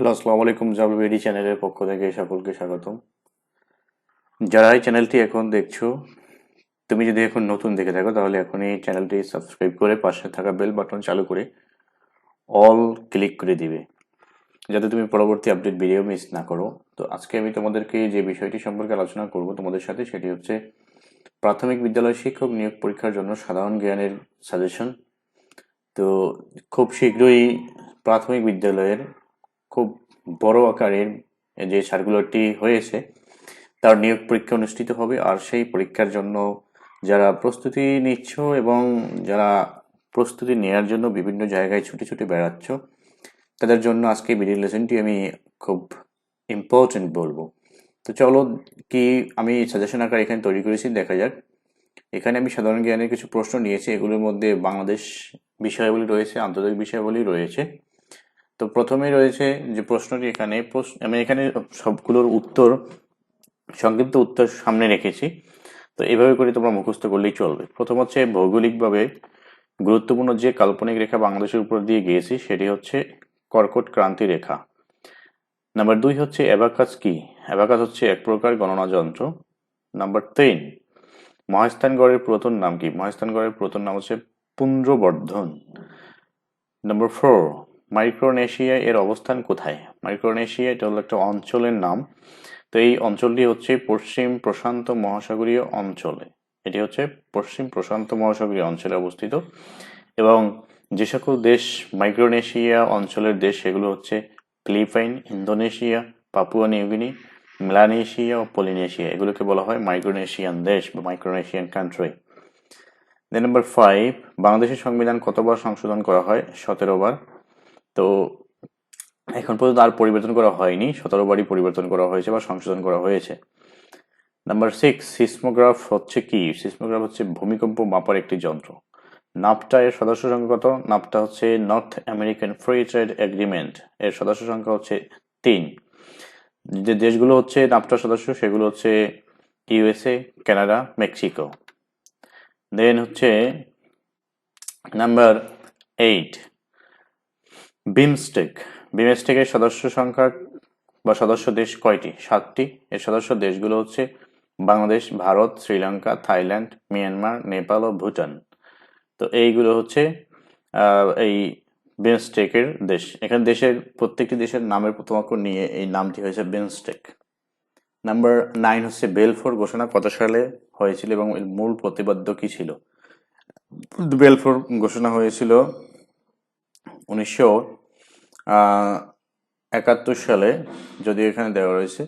Hello, আসসালামু আলাইকুম জাবলবেডি চ্যানেলের পক্ষ থেকে সকলকে স্বাগতম। যারা এই চ্যানেলটি এখন দেখছ, তুমি যদি এখন নতুন দেখে থাকো, তাহলে এখন এই চ্যানেলটি সাবস্ক্রাইব করে পাশে থাকা বেল বাটন চালু করে অল ক্লিক করে দিবে, যাতে তুমি পরবর্তী আপডেট ভিডিও মিস না করো। তো আজকে আমি তোমাদেরকে যে বিষয়টি সম্পর্কে আলোচনা করব তোমাদের সাথে, সেটি হচ্ছে প্রাথমিক বিদ্যালয় শিক্ষক নিয়োগ পরীক্ষার জন্য সাধারণ জ্ঞানের সাজেশন। তো খুব শীঘ্রই প্রাথমিক বিদ্যালয়ের খুব বড় আকারের যে সার্কুলারটি হয়েছে, তার নিয়োগ পরীক্ষা অনুষ্ঠিত হবে। আর সেই পরীক্ষার জন্য যারা প্রস্তুতি নিচ্ছ এবং যারা প্রস্তুতি নেওয়ার জন্য বিভিন্ন জায়গায় ছুটে ছুটে বেড়াচ্ছ, তাদের জন্য আজকে ভিডিও লেসনটি আমি খুব ইম্পর্টেন্ট বলব। তো চলো কি আমি সাজেশন আকার এখানে তৈরি করেছি, দেখা যাক। এখানে আমি সাধারণ জ্ঞানের কিছু প্রশ্ন নিয়েছি, এগুলোর মধ্যে বাংলাদেশ বিষয়াবলী রয়েছে, আন্তর্জাতিক বিষয়াবলী রয়েছে। তো প্রথমে রয়েছে যে প্রশ্নটি এখানে আমি এখানে সবগুলোর উত্তর, সংক্ষিপ্ত উত্তর সামনে রেখেছি। তো এভাবে করে তোমরা মুখস্থ করলেই চলবে। প্রথম হচ্ছে ভৌগোলিকভাবে গুরুত্বপূর্ণ যে কাল্পনিক রেখা বাংলাদেশের উপর দিয়ে গিয়েছি, সেটি হচ্ছে কর্কট ক্রান্তি রেখা। নাম্বার দুই হচ্ছে অ্যাবাকাস কি? অ্যাবাকাস হচ্ছে এক প্রকার গণনা যন্ত্র। নাম্বার তিন মহাস্থানগড়ের প্রথম নাম কি? মহাস্থানগড়ের প্রথম নাম হচ্ছে পুন্ড্রবর্ধন। নাম্বার ফোর মাইক্রোনেশিয়া এর অবস্থান কোথায়? মাইক্রোনেশিয়া, এটা হলো একটা অঞ্চলের নাম। তো এই অঞ্চলটি হচ্ছে পশ্চিম প্রশান্ত মহাসাগরীয় অঞ্চলে। এটি হচ্ছে পশ্চিম প্রশান্ত মহাসাগরীয় অঞ্চলে অবস্থিত। এবং যে সকল দেশ মাইক্রোনেশিয়া অঞ্চলের দেশ, সেগুলো হচ্ছে Philippines, Indonesia, Papua New Guinea Melanesia ও পলিনেশিয়া। এগুলোকে বলা হয় মাইক্রোনেশিয়ান দেশ বা Micronesian country. Then number five বাংলাদেশের সংবিধান কতবার সংশোধন করা হয়? সতেরো বার। তো এখন পর্যন্ত আর পরিবর্তন করা হয়নি। সতেরো বারই পরিবর্তন করা হয়েছে বা সংশোধন করা হয়েছে। নাম্বার সিক্স সিসমোগ্রাফ হচ্ছে কি? সিসমোগ্রাফ হচ্ছে ভূমিকম্প মাপার একটি যন্ত্র। নাপটা এর সদস্য সংখ্যা কত? নাপটা হচ্ছে North American free trade agreement এর সদস্য সংখ্যা হচ্ছে তিন। যে দেশগুলো হচ্ছে নাপটার সদস্য, সেগুলো হচ্ছে ইউএসএ, কানাডা, মেক্সিকো। দেন হচ্ছে নাম্বার এইট বিমস্টেক বিমস্টেকের সদস্য সংখ্যা বা সদস্য দেশ কয়টি? সাতটি। এর সদস্য দেশগুলো হচ্ছে বাংলাদেশ, ভারত, শ্রীলঙ্কা, থাইল্যান্ড, মিয়ানমার, নেপাল ও ভুটান। তো এইগুলো হচ্ছে এই বিমস্টেকের দেশ। এখানে দেশের, প্রত্যেকটি দেশের নামের প্রথম অক্ষর নিয়ে এই নামটি হয়েছে বিমস্টেক নাম্বার নাইন হচ্ছে বেলফোর ঘোষণা কত সালে হয়েছিল এবং এর মূল প্রতিপাদ্য কি ছিল? বেলফোর ঘোষণা হয়েছিল উনিশশো একাত্তর সালে যদি এখানে দেওয়া রয়েছে,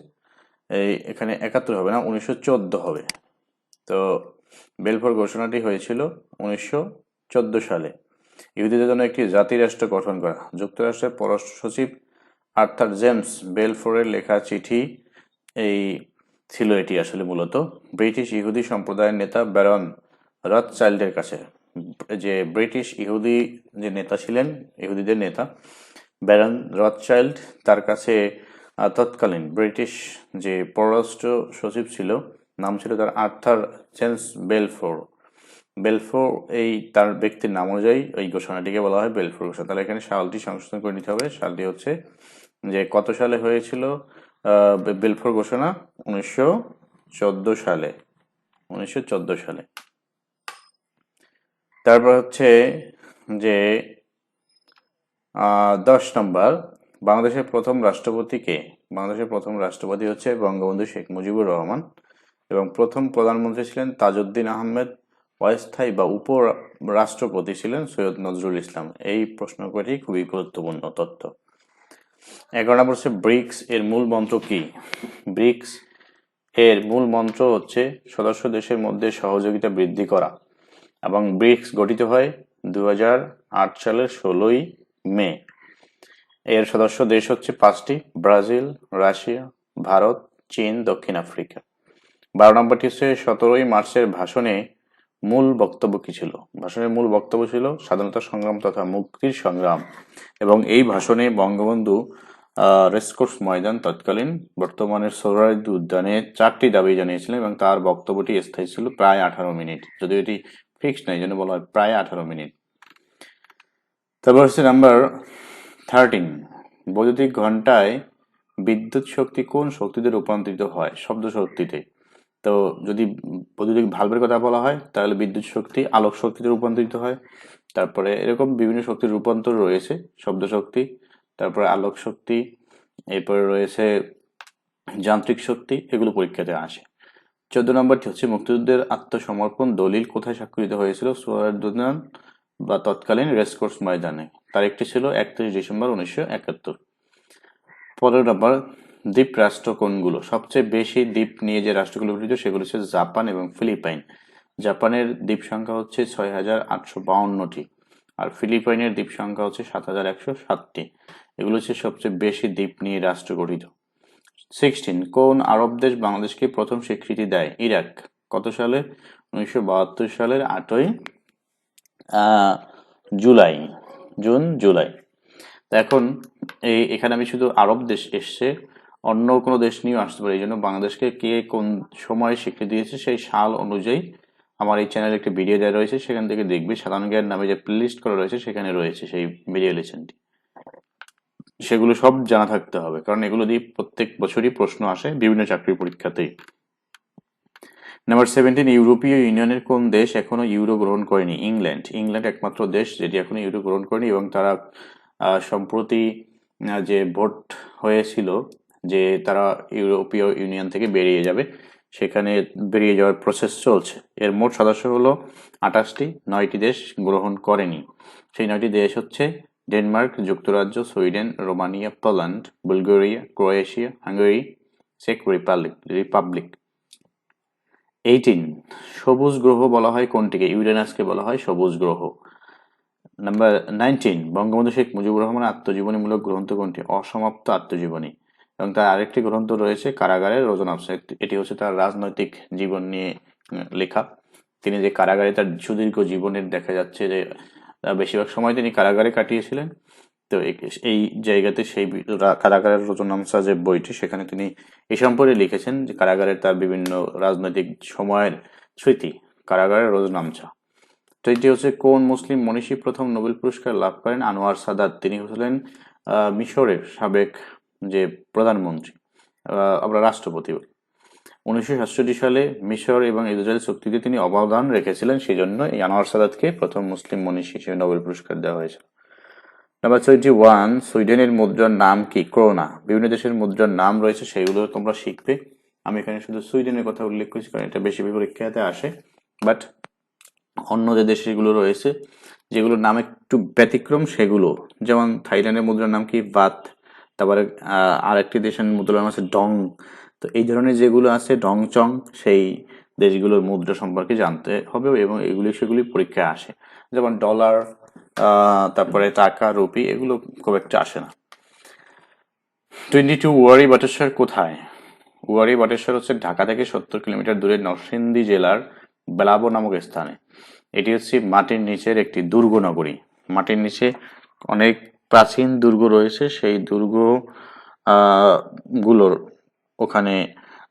এই এখানে একাত্তর হবে না, উনিশশো চোদ্দ হবে। তো বেলফোর ঘোষণাটি হয়েছিল উনিশশো চোদ্দ সালে। ইহুদিদের জন্য একটি জাতি রাষ্ট্র গঠন করা। যুক্তরাষ্ট্রের পররাষ্ট্র সচিব আর্থার জেমস বেলফোরের লেখা চিঠি এই ছিল এটি আসলে মূলত। ব্রিটিশ ইহুদি সম্প্রদায়ের নেতা ব্যারন রথ চাইল্ডের কাছে। যে ব্রিটিশ ইহুদি যে নেতা ছিলেন, ইহুদিদের নেতা, ব্যারন রথচাইল্ড, তার কাছে তৎকালীন ব্রিটিশ যে পররাষ্ট্র সচিব ছিল, নাম ছিল তার আর্থার জেমস বেলফোর। বেলফোর এই তার ব্যক্তির নাম অনুযায়ী এই ঘোষণাটিকে বলা হয় বেলফোর ঘোষণা। তাহলে এখানে সালটি সংশোধন করে নিতে হবে। সালটি হচ্ছে যে কত সালে হয়েছিল বেলফোর ঘোষণা? উনিশশো চোদ্দ সালে। উনিশশো চোদ্দ সালে। তারপর হচ্ছে যে দশ নম্বর, বাংলাদেশের প্রথম রাষ্ট্রপতি কে? বাংলাদেশের প্রথম রাষ্ট্রপতি হচ্ছে বঙ্গবন্ধু শেখ মুজিবুর রহমান এবং প্রথম প্রধানমন্ত্রী ছিলেন তাজউদ্দিন আহমেদ, অস্থায়ী বা উপ রাষ্ট্রপতি ছিলেন সৈয়দ নজরুল ইসলাম। এই প্রশ্ন কটি খুবই গুরুত্বপূর্ণ তথ্য। এগারো নম্বর হচ্ছে ব্রিক্স এর মূল মন্ত্র কি? ব্রিক্স এর মূল মন্ত্র হচ্ছে সদস্য দেশের মধ্যে সহযোগিতা বৃদ্ধি করা। এবং ব্রিক্স গঠিত হয় দু হাজার আট সালের ষোলোই মে। এর সদস্য দেশ হচ্ছে পাঁচটি, ব্রাজিল, রাশিয়া, ভারত, চীন, দক্ষিণ আফ্রিকা। বারো নম্বরটি হচ্ছে সতেরোই মার্চের ভাষণে মূল বক্তব্য কি ছিল? ভাষণের মূল বক্তব্য ছিল স্বাধীনতা সংগ্রাম তথা মুক্তির সংগ্রাম। এবং এই ভাষণে বঙ্গবন্ধু রেসকোর্স ময়দান তৎকালীন বর্তমানের সোহরাওয়ার্দী উদ্যানে চারটি দাবি জানিয়েছিলেন এবং তার বক্তব্যটি স্থায়ী ছিল প্রায় আঠারো মিনিট। যদিও এটি ফিক্স নয় এই জন্য বলা হয় প্রায় আঠারো মিনিট। তারপর হচ্ছে নাম্বার থার্টিন বৈদ্যুতিক ঘন্টায় বিদ্যুৎ শক্তি কোন শক্তিতে রূপান্তরিত হয়? শব্দ শক্তিতে। তো যদি বৈদ্যুতিক ভালভের কথা বলা হয়, তাহলে বিদ্যুৎ শক্তি আলোক শক্তিতে রূপান্তরিত হয়। তারপরে এরকম বিভিন্ন শক্তির রূপান্তর রয়েছে, শব্দ শক্তি, তারপরে আলোক শক্তি, এরপরে রয়েছে যান্ত্রিক শক্তি, এগুলো পরীক্ষাতে আসে। চোদ্দ নম্বরটি হচ্ছে মুক্তিযুদ্ধের আত্মসমর্পণ দলিল কোথায় স্বাক্ষরিত হয়েছিল? সোয়ারদুদান বা তৎকালীন রেসকোর্স ময়দানে। তার একটি ছিল একত্রিশ ডিসেম্বর উনিশশো একাত্তর। পনেরো নম্বর দ্বীপ রাষ্ট্র কোনগুলো সবচেয়ে বেশি দ্বীপ নিয়ে যে রাষ্ট্রগুলো গঠিত, সেগুলো হচ্ছে জাপান এবং ফিলিপাইন। জাপানের দ্বীপ সংখ্যা হচ্ছে ছয় হাজার আটশো বাউন্নটি আর ফিলিপাইনের দ্বীপ সংখ্যা হচ্ছে সাত হাজার একশো সাতটি। এগুলো হচ্ছে সবচেয়ে বেশি দ্বীপ নিয়ে রাষ্ট্র গঠিত। সিক্সটিন কোন আরব দেশ বাংলাদেশকে প্রথম স্বীকৃতি দেয়? ইরাক। কত সালে? উনিশশো বাহাত্তর সালের আটই জুলাই। জুন, জুলাই। এখন এই, এখানে আমি শুধু আরব দেশ এসছে, অন্য কোনো দেশ নিয়েও আসতে পারে। এই জন্য বাংলাদেশকে কে কোন সময়ে স্বীকৃতি দিয়েছে সেই সাল অনুযায়ী আমার এই চ্যানেলে একটি ভিডিও দেওয়া রয়েছে। সেখান থেকে দেখবে সাধারণ জ্ঞান নামে যে প্লেলিস্ট করা রয়েছে, সেখানে রয়েছে সেই ভিডিও লেসনটি। সেগুলো সব জানা থাকতে হবে, কারণ এগুলো দিয়ে প্রত্যেক বছরই প্রশ্ন আসে বিভিন্ন চাকরির পরীক্ষাতেই। নাম্বার সেভেন্টিন ইউরোপীয় ইউনিয়নের কোন দেশ এখনও ইউরো গ্রহণ করেনি? ইংল্যান্ড। ইংল্যান্ড একমাত্র দেশ যেটি এখনও ইউরো গ্রহণ করেনি এবং তারা সম্প্রতি যে ভোট হয়েছিল যে তারা ইউরোপীয় ইউনিয়ন থেকে বেরিয়ে যাবে, সেখানে বেরিয়ে যাওয়ার প্রসেস চলছে। এর মোট সদস্য হলো আঠাশটি, নয়টি দেশ গ্রহণ করেনি। সেই নয়টি দেশ হচ্ছে ডেনমার্ক, যুক্তরাজ্য, Sweden, Romania, Poland, Bulgaria, Croatia, Hungary, check Republic Republic. Eighteen সবুজ গ্রহ বলা হয় কোনটিকে? ইউরেনাসকে বলা হয় সবুজ গ্রহ। নাম্বার নাইনটিন বঙ্গবন্ধু শেখ মুজিবুর রহমানের আত্মজীবনীমূলক গ্রন্থ কোনটি? অসমাপ্ত আত্মজীবনী। এবং তার আরেকটি গ্রন্থ রয়েছে কারাগারের রোজনাফসা এটি হচ্ছে তার রাজনৈতিক জীবন নিয়ে লেখা। তিনি যে কারাগারে তার সুদীর্ঘ জীবনের দেখা যাচ্ছে যে বেশিরভাগ সময় তিনি কারাগারে কাটিয়েছিলেন। তো এই- জায়গাতে সেই কারাগারের রচনামসা যে বইটি সেখানে তিনি এই সম্পর্কে লিখেছেন যে কারাগারের তার বিভিন্ন রাজনৈতিক সময়ের স্মৃতি, কারাগারের রোজনামচা। তো এটি হচ্ছে কোন মুসলিম মনীষী প্রথম নোবেল পুরস্কার লাভ করেন? আনোয়ার সাদাত। তিনি হলেন মিশরের সাবেক যে প্রধানমন্ত্রী আমরা রাষ্ট্রপতি। বলি। উনিশশো সাতষট্টি সালে মিশর এবং ইসরায়েল চুক্তিতে তিনি অবদান রেখেছিলেন সেই জন্য এই আনোয়ার সাদাতকে প্রথম মুসলিম মনীষী হিসেবে নোবেল পুরস্কার দেওয়া হয়েছিল নাম্বার টোয়েন্টি ওয়ান সুইডেনের মুদ্রার নাম কি? ক্রোনা। বিভিন্ন দেশের মুদ্রার নাম রয়েছে, সেগুলো তোমরা শিখবে। আমি এখানে শুধু সুইডেনের কথা উল্লেখ করছি, কারণ এটা বেশি পরীক্ষাতে আসে। বাট অন্য যে দেশগুলো রয়েছে, যেগুলোর নাম একটু ব্যতিক্রম, সেগুলো। যেমন থাইল্যান্ডের মুদ্রার নাম কি? বাত। তারপরে আরেকটি দেশের মুদ্রার নাম আছে ডং। তো এই ধরনের যেগুলো আছে ডং চং সেই দেশগুলোর মুদ্রা সম্পর্কে জানতে হবে এবং এগুলি সেগুলি পরীক্ষায় আসে। যেমন ডলার তারপরে টাকা, রুপি, এগুলো খুব একটা আসে না। টোয়েন্টি টু ওয়ারি বাটেশ্বর কোথায়? ওয়ারি বাটেশ্বর হচ্ছে ঢাকা থেকে সত্তর কিলোমিটার দূরে নরসিংদী জেলার বেলাবো নামক স্থানে। এটি হচ্ছে মাটির নিচের একটি দুর্গ নগরী। মাটির নিচে অনেক প্রাচীন দুর্গ রয়েছে। সেই দুর্গগুলোর ওখানে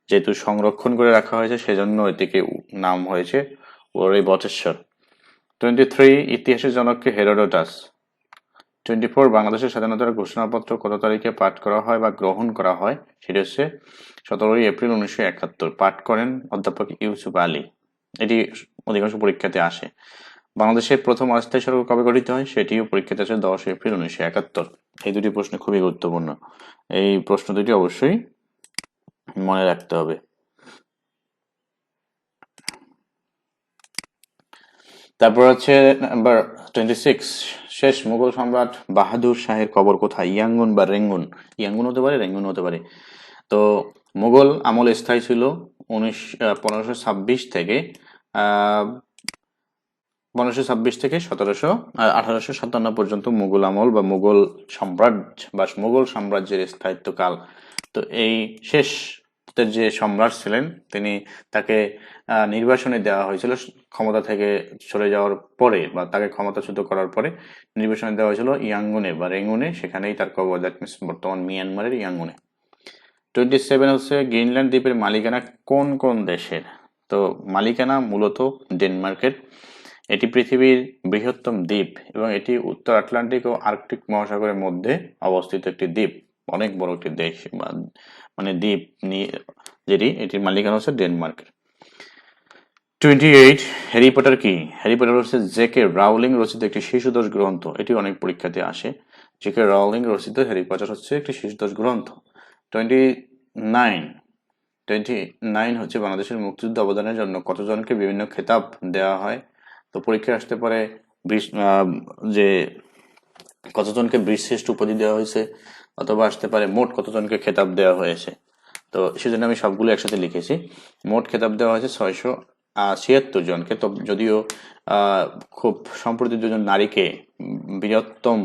যেহেতু সংরক্ষণ করে রাখা হয়েছে, সেজন্য এটিকে নাম হয়েছে ওয়ারি বটেশ্বর টোয়েন্টি থ্রি ইতিহাসের জনককে হেরোডোটাস। টোয়েন্টি ফোর বাংলাদেশের স্বাধীনতার ঘোষণাপত্র কত তারিখে পাঠ করা হয় বা গ্রহণ করা হয়, সেটি হচ্ছে সতেরোই এপ্রিল উনিশশো একাত্তর। পাঠ করেন অধ্যাপক ইউসুফ আলী। এটি অধিকাংশ পরীক্ষাতে আসে। বাংলাদেশের প্রথম অস্থায়ী সরকার কবে গঠিত হয়, সেটিও পরীক্ষাতে আছে দশ এপ্রিল উনিশশো একাত্তর। এই দুটি প্রশ্ন খুবই গুরুত্বপূর্ণ। এই প্রশ্ন দুটি অবশ্যই মনে রাখতে হবে। তারপর হচ্ছে নাম্বার টোয়েন্টি সিক্স শেষ মুঘল সম্রাট বাহাদুর শাহের কবর কোথায়? ইয়াঙ্গুন বা রেঙ্গুন? ইয়াঙ্গুন হতে পারে, রেঙ্গুন হতে পারে। তো মুঘল আমল স্থায়ী ছিল উনিশ পনেরোশো ছাব্বিশ থেকে পনেরোশো ছাব্বিশ থেকে সতেরোশো আঠারোশো সাতান্ন পর্যন্ত মুঘল আমল বা মুঘল সাম্রাজ্য বা মুঘল সাম্রাজ্যের স্থায়িত্বকাল। তো এই শেষ যে সম্রাট ছিলেন, তিনি তাকে নির্বাসনে দেওয়া হয়েছিল। ক্ষমতা থেকে চলে যাওয়ার পরে বা তাকে ক্ষমতাচ্যুত করার পরে নির্বাসনে দেওয়া হয়েছিল ইয়াঙ্গুনে বা রেঙ্গুনে। সেখানেই তার কবর দ্যাট মিনস বর্তমান মিয়ানমারের ইয়াঙ্গুনে। টোয়েন্টি সেভেন হচ্ছে গ্রিনল্যান্ড দ্বীপের মালিকানা কোন কোন দেশের? তো মালিকানা মূলত ডেনমার্কের। এটি পৃথিবীর বৃহত্তম দ্বীপ এবং এটি উত্তর আটলান্টিক ও আর্কটিক মহাসাগরের মধ্যে অবস্থিত একটি দ্বীপ, অনেক বড় একটি দেশ মানে দ্বীপ নিয়ে যেটি, এটির মালিকানা হচ্ছে ডেনমার্কের টোয়েন্টি এইট হ্যারি পটার কি? হ্যারি পটার হচ্ছে জেকে রাউলিং রচিত একটি শিশুদোষ গ্রন্থ, এটি অনেক পরীক্ষাতে আসে। জেকে রাউলিং রচিত হ্যারি পটার হচ্ছে একটি শিশুদোষ গ্রন্থ। টোয়েন্টি নাইন টোয়েন্টি নাইন হচ্ছে বাংলাদেশের মুক্তিযুদ্ধ অবদানের জন্য কতজনকে বিভিন্ন খেতাব দেওয়া হয়? তো পরীক্ষায় আসতে পারে যে কতজনকে বীরশ্রেষ্ঠ উপাধি দেওয়া হয়েছে অথবা আসতে পারে মোট কতজনকে খেতাব দেওয়া হয়েছে। তো সেজন্য আমি সবগুলো একসাথে লিখেছি। মোট খেতাব দেওয়া হয়েছে ছয়শো ছিয়াত্তর জনকে। তো যদিও খুব সম্প্রতি দুজন নারীকে উম, বীরত্তম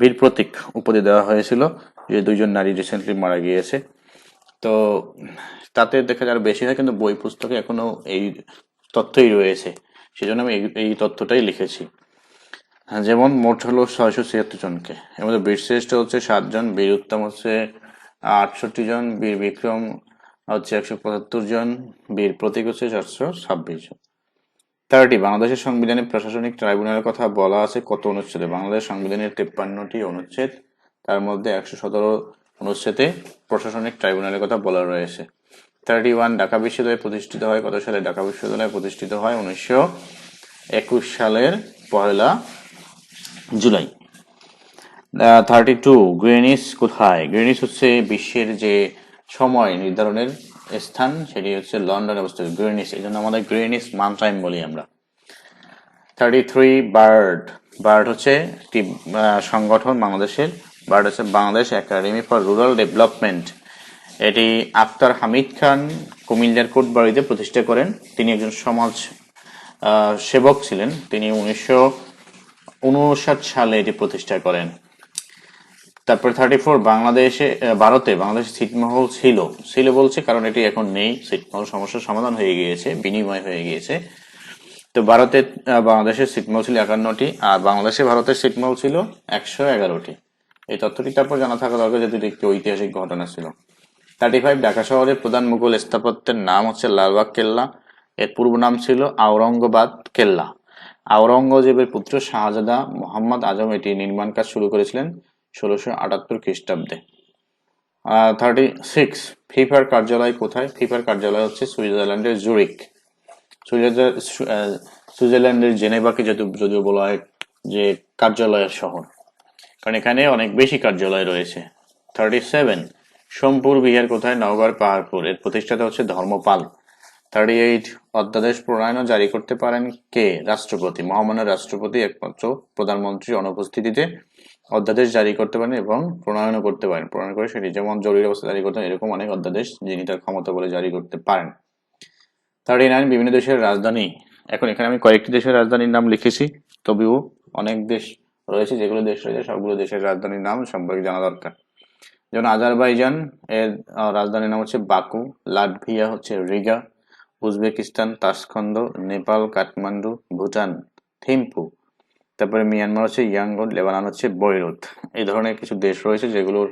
বীর প্রতীক উপাধি দেওয়া হয়েছিল যে দুইজন নারী রিসেন্টলি মারা গিয়েছে। তো তাতে দেখা যায় বেশি হয় কিন্তু বই পুস্তকে এখনও এই তথ্যই রয়েছে। সেজন্য আমি এই- তথ্যটাই লিখেছি। হ্যাঁ, যেমন মোট হলো ছয়শো ছিয়াত্তর জনকে। এর মধ্যে বীরশ্রেষ্ঠ হচ্ছে সাতজন বীর উত্তম হচ্ছে আটষট্টি জন বীর বিক্রম হচ্ছে একশো পঁচাত্তর জন বীর প্রতীক হচ্ছে চারশো ছাব্বিশ জন। তেরোটি বাংলাদেশের সংবিধানে প্রশাসনিক ট্রাইব্যুনালের কথা বলা আছে কত অনুচ্ছেদে? বাংলাদেশ সংবিধানের তেপ্পান্নটি অনুচ্ছেদ তার মধ্যে একশো সতেরো অনুচ্ছেদে প্রশাসনিক ট্রাইব্যুনালের কথা বলা রয়েছে। থার্টি ওয়ান ঢাকা বিশ্ববিদ্যালয় প্রতিষ্ঠিত হয়, কত সালে? ঢাকা বিশ্ববিদ্যালয় প্রতিষ্ঠিত হয় উনিশশো একুশ সালের পয়লা জুলাই। থার্টি টু গ্রেনিস কোথায়? গ্রেনিস হচ্ছে বিশ্বের যে সময় নির্ধারণের স্থান, সেটি হচ্ছে লন্ডনে অবস্থিত। গ্রেনিস এই জন্য আমাদের গ্রেনিস মান টাইম বলি আমরা। Thirty three bird. বার্ড হচ্ছে একটি সংগঠন বাংলাদেশের। বার্ড হচ্ছে Bangladesh academy for rural development. এটি আক্তার হামিদ খান কুমিল্লার কোটবাড়িতে প্রতিষ্ঠা করেন। তিনি একজন সমাজ সেবক ছিলেন। তিনি উনিশশো উনষাট সালে এটি প্রতিষ্ঠা করেন। তারপরে থার্টি ফোর বাংলাদেশে ভারতে বাংলাদেশ ছিটমহল ছিল। ছিল বলছে কারণ এটি এখন নেই। ছিটমহল সমস্যার সমাধান হয়ে গিয়েছে, বিনিময় হয়ে গিয়েছে। তো ভারতে বাংলাদেশের ছিটমহল ছিল একান্নটি আর বাংলাদেশে ভারতের ছিটমহল ছিল একশো এগারোটি। এই তথ্যটি তারপর জানা থাকা দরকার যে দুটি একটি ঐতিহাসিক ঘটনা ছিল। থার্টি ফাইভ ঢাকা শহরের প্রধান মুঘল স্থাপত্যের নাম হচ্ছে লালবাগ কেল্লা। এর পূর্ব নাম ছিল আওরঙ্গাবাদ কেল্লা। আওরঙ্গজেবের পুত্র শাহজাদা মোহাম্মদ আজম এটি নির্মাণ কাজ শুরু করেছিলেন ষোলোশো আটাত্তর খ্রিস্টাব্দে। থার্টি সিক্স ফিফার কার্যালয় কোথায়? ফিফার কার্যালয় হচ্ছে সুইজারল্যান্ডের জুরিক সুইজারল্যান্ড সুইজারল্যান্ডের জেনেভাকে যদিও যদিও বলা হয় যে কার্যালয়ের শহর। কারণ এখানে অনেক বেশি কার্যালয় রয়েছে। থার্টি সেভেন সোমপুর, বিহার, কোথায়? নওগাঁর পাহাড়পুর। এর প্রতিষ্ঠাতা হচ্ছে ধর্মপাল। থার্টি এইট অধ্যাদেশ প্রণয়ন জারি করতে পারেন কে? রাষ্ট্রপতি। মহামান্য রাষ্ট্রপতি একমাত্র প্রধানমন্ত্রীর অনুপস্থিতিতে অধ্যাদেশ জারি করতে পারেন এবং প্রণয়নও করতে পারেন। প্রণয়ন করে সেটি যেমন জরুরি অবস্থা জারি করতে এরকম অনেক অধ্যাদেশ যিনি তার ক্ষমতা বলে জারি করতে পারেন। থার্টি নাইন বিভিন্ন দেশের রাজধানী। এখন এখানে আমি কয়েকটি দেশের রাজধানীর নাম লিখেছি। তবেও অনেক দেশ রয়েছে, যেগুলো দেশ রয়েছে, সবগুলো দেশের রাজধানীর নাম সম্পর্কে জানা দরকার। যেমন আজারবাইজান এর রাজধানীর নাম হচ্ছে বাকু, লাটভিয়া হচ্ছে Riga, Uzbekistan Tashkent Nepal, Kathmandu, Bhutan, Thimphu, তারপরে মিয়ানমার হচ্ছে ইয়াঙ্গন, লেবানন হচ্ছে বৈরুত। এই ধরনের কিছু দেশ রয়েছে যেগুলোর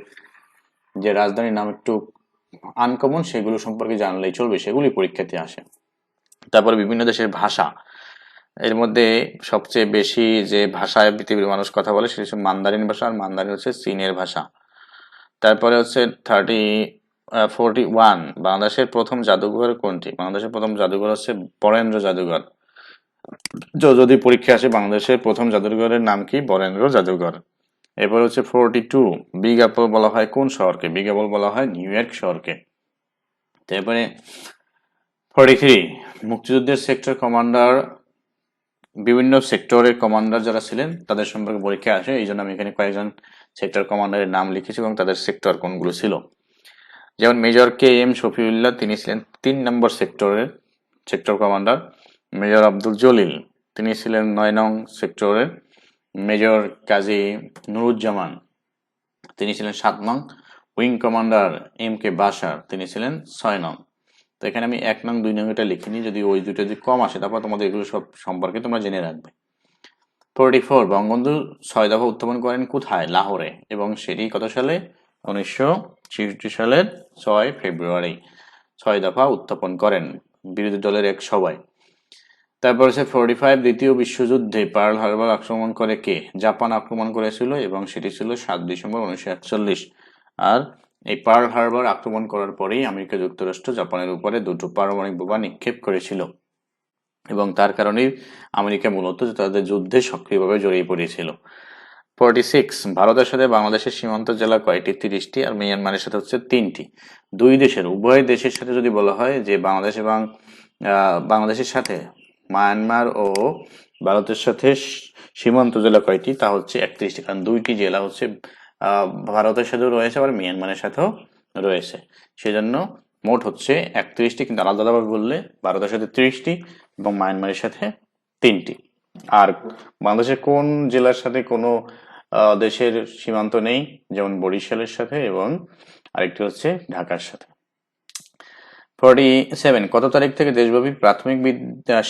যে রাজধানীর নাম একটু আনকমন সেগুলো সম্পর্কে জানলেই চলবে, সেগুলি পরীক্ষাতে আসে। তারপরে বিভিন্ন দেশের ভাষা। এর মধ্যে সবচেয়ে বেশি যে ভাষায় পৃথিবীর মানুষ কথা বলে, সেটা হচ্ছে মান্দারিন ভাষা, আর মান্দারিন হচ্ছে চীনের ভাষা। তারপরে হচ্ছে থার্টি ফোরটি ওয়ান বাংলাদেশের প্রথম জাদুঘর কোনটি? বাংলাদেশের প্রথম জাদুঘর হচ্ছে বরেন্দ্র জাদুঘর। যদি পরীক্ষা আসে, বাংলাদেশের প্রথম জাদুঘরের নাম কি? বরেন্দ্র জাদুঘর। এরপর হচ্ছে ফোরটি টু বিগ অ্যাপল বলা হয় কোন শহরকে? বিগ অ্যাপল বলা হয় নিউ ইয়র্ক শহরকে। তারপরে ফোরটি থ্রি মুক্তিযুদ্ধের সেক্টর কমান্ডার বিভিন্ন সেক্টরের কমান্ডার যারা ছিলেন, তাদের সম্পর্কে পরীক্ষা আসে এই জন্য আমি এখানে কয়েকজন সেক্টর কমান্ডারের নাম লিখেছি এবং তাদের সেক্টর কোনগুলো ছিল। যেমন মেজর কে এম শফিউল্লাহ, তিনি ছিলেন তিন নম্বর সেক্টরের sector commander major Abdul Jalil, তিনি ছিলেন নয় নং সেক্টরের মেজর কাজী নুরুজ্জামান, তিনি ছিলেন সাত নং। উইং কমান্ডার এম কে বাসার তিনি ছিলেন ছয় নং। তো এখানে আমি এক নং, দুই নং এটা লিখিনি, যদি ওই দুটো যদি কম আসে, তারপর তোমাদের এগুলো সব সম্পর্কে তোমরা জেনে রাখবে। ফোরটি ফোর বঙ্গবন্ধু ছয় দফা উত্থাপন করেন কোথায়? লাহোরে। এবং সেটি কত সালে? উনিশশো ছেষট্টি সালের ছয় ফেব্রুয়ারি। ছয় দফা উত্থাপন করেন বিরোধী দলের এক সভায়। তারপর হচ্ছে ফোর্টি ফাইভ দ্বিতীয় বিশ্বযুদ্ধে পার্ল হারবার আক্রমণ করে কে? জাপান আক্রমণ করেছিল এবং সেটি ছিল সাত ডিসেম্বর উনিশশো একচল্লিশ। আর এই পার্ল হারবার আক্রমণ করার পরেই আমেরিকা যুক্তরাষ্ট্র জাপানের উপরে দুটো পারমাণবিক বোমা নিক্ষেপ করেছিল। এবং তার কারণেই আমেরিকা মূলত তাদের যুদ্ধে সক্রিয়ভাবে জড়িয়ে পড়েছিল। ফোর্টি সিক্স ভারতের সাথে বাংলাদেশের সীমান্ত জেলা কয়টি? তিরিশটি, আর মিয়ানমারের সাথে হচ্ছে তিনটি। দুই দেশের, উভয় দেশের সাথে যদি বলা হয় যে বাংলাদেশ এবং বাংলাদেশের সাথে, মায়ানমার ও ভারতের সাথে সীমান্ত জেলা কয়টি? তা হচ্ছে একত্রিশটি, কারণ দুইটি জেলা হচ্ছে ভারতের সাথেও রয়েছে, আবার মিয়ানমারের সাথেও রয়েছে। সেজন্য মোট হচ্ছে একত্রিশটি, কিন্তু আলাদা আলাদাভাবে বললে ভারতের সাথে ত্রিশটি এবং মায়ানমারের সাথে তিনটি। আর বাংলাদেশের কোন জেলার সাথে কোনো দেশের সীমান্ত নেই, যেমন বরিশালের সাথে এবং আরেকটি হচ্ছে ঢাকার সাথে। ফর্টি সেভেন কত তারিখ থেকে দেশব্যাপী প্রাথমিক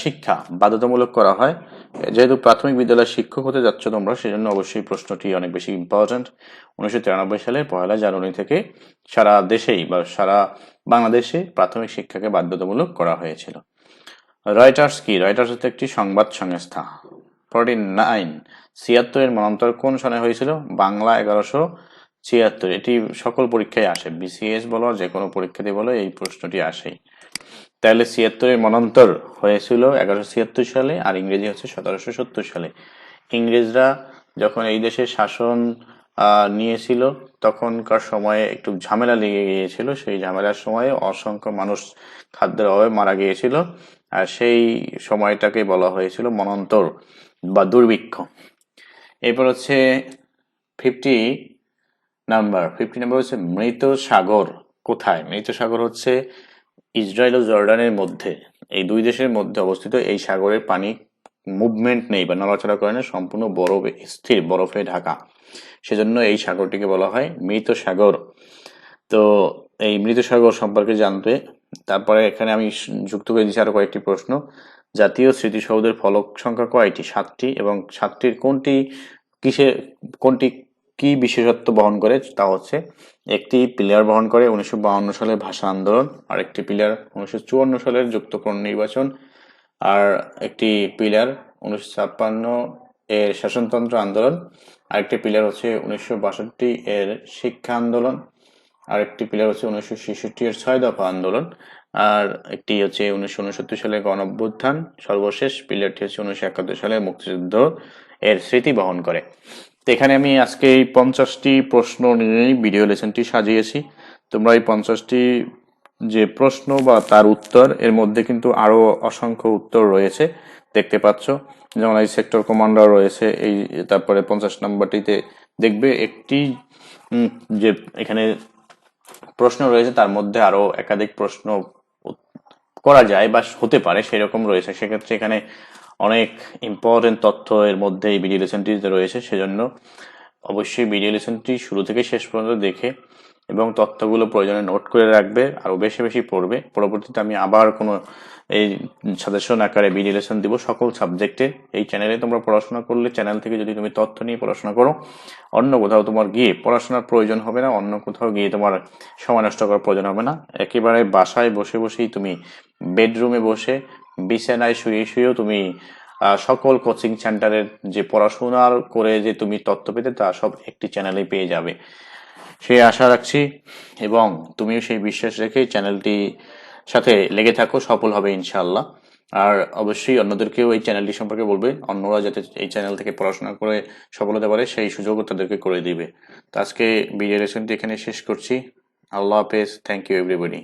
শিক্ষা বাধ্যতামূলক করা হয়? যেহেতু প্রাথমিক বিদ্যালয়ের শিক্ষক হতে যাচ্ছ তোমরা, সেজন্য অবশ্যই প্রশ্নটি অনেক বেশি ইম্পর্ট্যান্ট উনিশশো তিরানব্বই সালের পয়লা জানুয়ারি থেকে সারা দেশেই বা সারা বাংলাদেশে প্রাথমিক শিক্ষাকে বাধ্যতামূলক করা হয়েছিল। রয়টার্স কি? রয়টার্স হচ্ছে একটি সংবাদ সংস্থা। ফর্টি নাইন ছিয়াত্তরের মনান্তর কোন সনে হয়েছিল? বাংলা এগারোশো ছিয়াত্তর, এটি সকল পরীক্ষায় আসে। বিসিএস বলো যে কোনো পরীক্ষাতে বলো, এই প্রশ্নটি আসেই। তাহলে ছিয়াত্তরের মনান্তর হয়েছিল এগারোশো ছিয়াত্তর সালে, আর ইংরেজি হচ্ছে সতেরোশো সত্তর সালে। ইংরেজরা যখন এই দেশে শাসন নিয়েছিল, তখনকার সময়ে একটু ঝামেলা লেগে গিয়েছিল। সেই ঝামেলার সময়ে অসংখ্য মানুষ খাদ্যের অভাবে মারা গিয়েছিল, আর সেই সময়টাকে বলা হয়েছিল মনন্তর বা দুর্ভিক্ষ। এরপর হচ্ছে ফিফটি নাম্বার, ফিফটি নাম্বার হচ্ছে মৃত সাগর। কোথায়? মৃত সাগর হচ্ছে ইসরায়েল ও জর্ডানের মধ্যে। এই দুই দেশের মধ্যে অবস্থিত এই সাগরের পানি মুভমেন্ট নেই বা নড়াচড়া করে না, সম্পূর্ণ বরফ, স্থির বরফে ঢাকা। সেজন্য এই সাগরটিকে বলা হয় মৃত সাগর। তো এই মৃত সাগর সম্পর্কে জানতে, তারপরে এখানে আমি যুক্ত করে দিচ্ছি আরও কয়েকটি প্রশ্ন। জাতীয় স্মৃতিসৌধের ফলক সংখ্যা কয়টি? সাতটি এবং সাতটির কোনটি কিসে, কোনটি কি বিশেষত্ব বহন করে তা হচ্ছে একটি প্লেয়ার বহন করে উনিশশো সালের ভাষা আন্দোলন আর একটি প্লেয়ার উনিশশো সালের যুক্তফ্রন্ট নির্বাচন, আর একটি পিলার উনিশশো ছাপ্পান্ন এর শাসনতন্ত্র আন্দোলন, আরেকটি পিলার হচ্ছে উনিশশো বাষট্টি এর শিক্ষা আন্দোলন আর একটি পিলার হচ্ছে উনিশশো ছেষট্টি এর ছয় দফা আন্দোলন, আর একটি হচ্ছে উনিশশো উনসত্তর সালের গণ অভ্যুত্থান সর্বশেষ পিলারটি হচ্ছে উনিশশো একাত্তর সালের মুক্তিযুদ্ধ এর স্মৃতি বহন করে। তো এখানে আমি আজকে এই পঞ্চাশটি প্রশ্ন নিয়েই ভিডিও লেসনটি সাজিয়েছি। তোমরা এই পঞ্চাশটি যে প্রশ্ন বা তার উত্তর, এর মধ্যে কিন্তু আরও অসংখ্য উত্তর রয়েছে। দেখতে পাচ্ছ, যেমন এই সেক্টর কমান্ডার রয়েছে, এই তারপরে পঞ্চাশ নম্বরটিতে দেখবে একটি যে এখানে প্রশ্ন রয়েছে, তার মধ্যে আরও একাধিক প্রশ্ন করা যায় বা হতে পারে, সেরকম রয়েছে। সেক্ষেত্রে এখানে অনেক ইম্পর্টেন্ট তথ্য এর মধ্যে এই ভিডিও লেসনটিতে রয়েছে, সেজন্য অবশ্যই ভিডিও লেসনটি শুরু থেকে শেষ পর্যন্ত দেখে এবং তথ্যগুলো প্রয়োজনে নোট করে রাখবে, আরও বেশি বেশি পড়বে। পরবর্তীতে আমি আবার কোনো এই সাজেশন আকারে ভিডিও লেসন দিব সকল সাবজেক্টে এই চ্যানেলে তোমরা পড়াশোনা করলে চ্যানেল থেকে যদি তুমি তথ্য নিয়ে পড়াশোনা করো, অন্য কোথাও তোমার গিয়ে পড়াশোনার প্রয়োজন হবে না, অন্য কোথাও গিয়ে তোমার সময় নষ্ট করার প্রয়োজন হবে না। একেবারে বাসায় বসে বসেই তুমি বেডরুমে বসে বিছানায় শুয়ে শুয়েও তুমি সকল কোচিং সেন্টারের যে পড়াশোনার করে যে তুমি তথ্য পেতে, তা সব একটি চ্যানেলে পেয়ে যাবে। সেই আশা রাখছি, এবং তুমিও সেই বিশ্বাস রেখে চ্যানেলটি সাথে লেগে থাকো, সফল হবে ইনশাল্লাহ আর অবশ্যই অন্যদেরকেও এই চ্যানেলটি সম্পর্কে বলবে, অন্যরা যাতে এই চ্যানেল থেকে পড়াশোনা করে সফল হতে পারে, সেই সুযোগও তাদেরকে করে দিবে। তো আজকে ভিডিও লেসনটি এখানে শেষ করছি। আল্লাহ হাফেজ থ্যাংক ইউ এভরিবডি